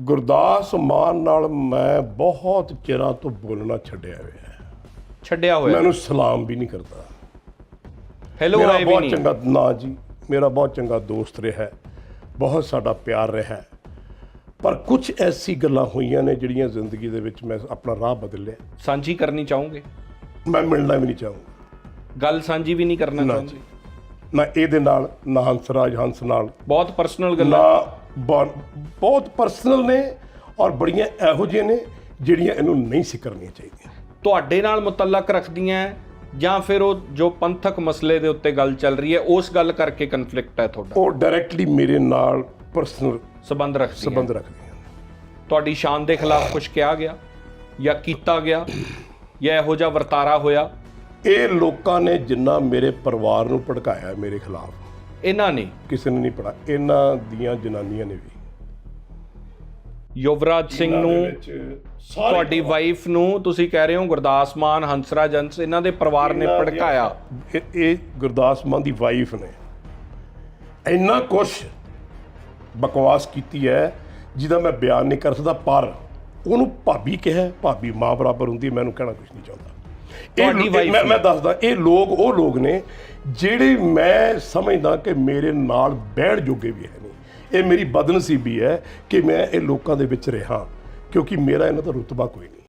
ਗੁਰਦਾਸ ਮਾਨ ਨਾਲ ਮੈਂ ਬਹੁਤ ਚਿਰਾਂ ਤੋਂ ਬੋਲਣਾ ਛੱਡਿਆ ਹੋਇਆ ਹੈ। ਛੱਡਿਆ ਹੋਇਆ ਮੈਨੂੰ ਸਲਾਮ ਵੀ ਨਹੀਂ ਕਰਦਾ। ਹੈਲੋ ਮੇਰਾ ਵੀ ਬਹੁਤ ਨਹੀਂ। ਚੰਗਾ ਨਾ ਜੀ ਮੇਰਾ ਬਹੁਤ ਚੰਗਾ ਦੋਸਤ ਰਿਹਾ ਹੈ। ਬਹੁਤ ਸਾਡਾ ਪਿਆਰ ਰਿਹਾ ਹੈ। ਪਰ ਕੁਝ ਐਸੀ ਗੱਲਾਂ ਹੋਈਆਂ ਨੇ ਜਿਹੜੀਆਂ ਜ਼ਿੰਦਗੀ ਦੇ ਵਿੱਚ ਮੈਂ ਆਪਣਾ ਰਾਹ ਬਦਲਿਆ। ਸਾਂਝੀ ਕਰਨੀ ਚਾਹੋਗੇ? ਮੈਂ ਮਿਲਣਾ ਵੀ ਨਹੀਂ ਚਾਹੂੰਗਾ। ਗੱਲ ਸਾਂਝੀ ਵੀ ਨਹੀਂ ਕਰਨਾ ਨਾ ਚਾਹੁੰਦੇ ਜੀ ਨਾ ਇਹਦੇ ਨਾਲ ਨਾ ਹੰਸਰਾਜ ਹੰਸ ਨਾਲ। ਬਹੁਤ ਪਰਸਨਲ ਗੱਲਾਂ। ਨਾ ਬਹੁਤ ਪਰਸਨਲ ਨੇ ਔਰ ਬੜੀਆਂ ਇਹੋ ਜਿਹੀਆਂ ਨੇ ਜਿਹੜੀਆਂ ਇਹਨੂੰ ਨਹੀਂ ਸੀ ਕਰਨੀਆਂ ਚਾਹੀਦੀਆਂ। ਤੁਹਾਡੇ ਨਾਲ ਮੁਤਲਕ ਰੱਖਦੀਆਂ ਹੈ ਜਾਂ ਫਿਰ ਉਹ ਜੋ ਪੰਥਕ ਮਸਲੇ ਦੇ ਉੱਤੇ ਗੱਲ ਚੱਲ ਰਹੀ ਹੈ ਉਸ ਗੱਲ ਕਰਕੇ ਕਨਫਲਿਕਟ ਹੈ ਤੁਹਾਡਾ? ਉਹ ਡਾਇਰੈਕਟਲੀ ਮੇਰੇ ਨਾਲ ਪਰਸਨਲ ਸਬੰਧ ਰੱਖਦੀਆਂ। ਸੰਬੰਧ ਰੱਖਦੀਆਂ ਤੁਹਾਡੀ ਸ਼ਾਨ ਦੇ ਖਿਲਾਫ ਕੁਝ ਕਿਹਾ ਗਿਆ ਜਾਂ ਕੀਤਾ ਗਿਆ ਜਾਂ ਇਹੋ ਜਿਹਾ ਵਰਤਾਰਾ ਹੋਇਆ? ਇਹ ਲੋਕਾਂ ਨੇ ਜਿੰਨਾ ਮੇਰੇ ਪਰਿਵਾਰ ਨੂੰ ਭੜਕਾਇਆ ਮੇਰੇ ਖਿਲਾਫ ਇਹਨਾਂ ਨੇ ਕਿਸੇ ਨੇ ਨਹੀਂ ਪੜਾ ਇਹਨਾਂ ਦੀਆਂ ਜਨਾਨੀਆਂ ਨੇ ਵੀ। ਯੁਵਰਾਜ ਸਿੰਘ ਨੂੰ ਤੁਹਾਡੀ ਵਾਈਫ ਨੂੰ ਤੁਸੀਂ ਕਹਿ ਰਹੇ ਹੋ ਗੁਰਦਾਸ ਮਾਨ ਹੰਸਰਾਜ ਹੰਸ ਇਹਨਾਂ ਦੇ ਪਰਿਵਾਰ ਨੇ ਭੜਕਾਇਆ। ਇਹ ਇਹ ਗੁਰਦਾਸ ਮਾਨ ਦੀ ਵਾਈਫ ਨੇ। ਇੰਨਾ ਕੁਛ ਬਕਵਾਸ ਕੀਤੀ ਹੈ ਜਿਹਦਾ ਮੈਂ ਬਿਆਨ ਨਹੀਂ ਕਰ ਸਕਦਾ ਪਰ ਉਹਨੂੰ ਭਾਬੀ ਕਿਹਾ ਭਾਬੀ ਮਾਂ ਬਰਾਬਰ ਹੁੰਦੀ ਹੈ, ਮੈਨੂੰ ਕਹਿਣਾ ਕੁਝ ਨਹੀਂ ਚਾਹੁੰਦਾ। ਇਹ ਤੁਹਾਡੀ ਲੋ- wife ਮੈਂ ਨੇ। ਮੈਂ ਦੱਸਦਾ ਇਹ ਲੋਕ ਉਹ ਲੋਕ ਨੇ ਜਿਹੜੇ ਮੈਂ ਸਮਝਦਾ ਕਿ ਮੇਰੇ ਨਾਲ ਬਹਿਣ ਜੋਗੇ ਵੀ ਹੈ ਨਹੀਂ, ਇਹ ਮੇਰੀ ਬਦਨਸੀਬੀ ਹੈ ਕਿ ਮੈਂ ਇਹ ਲੋਕਾਂ ਦੇ ਵਿੱਚ ਰਿਹਾ, ਕਿਉਂਕਿ ਮੇਰਾ ਇਹਨਾਂ ਦਾ ਰੁਤਬਾ ਕੋਈ ਨਹੀਂ।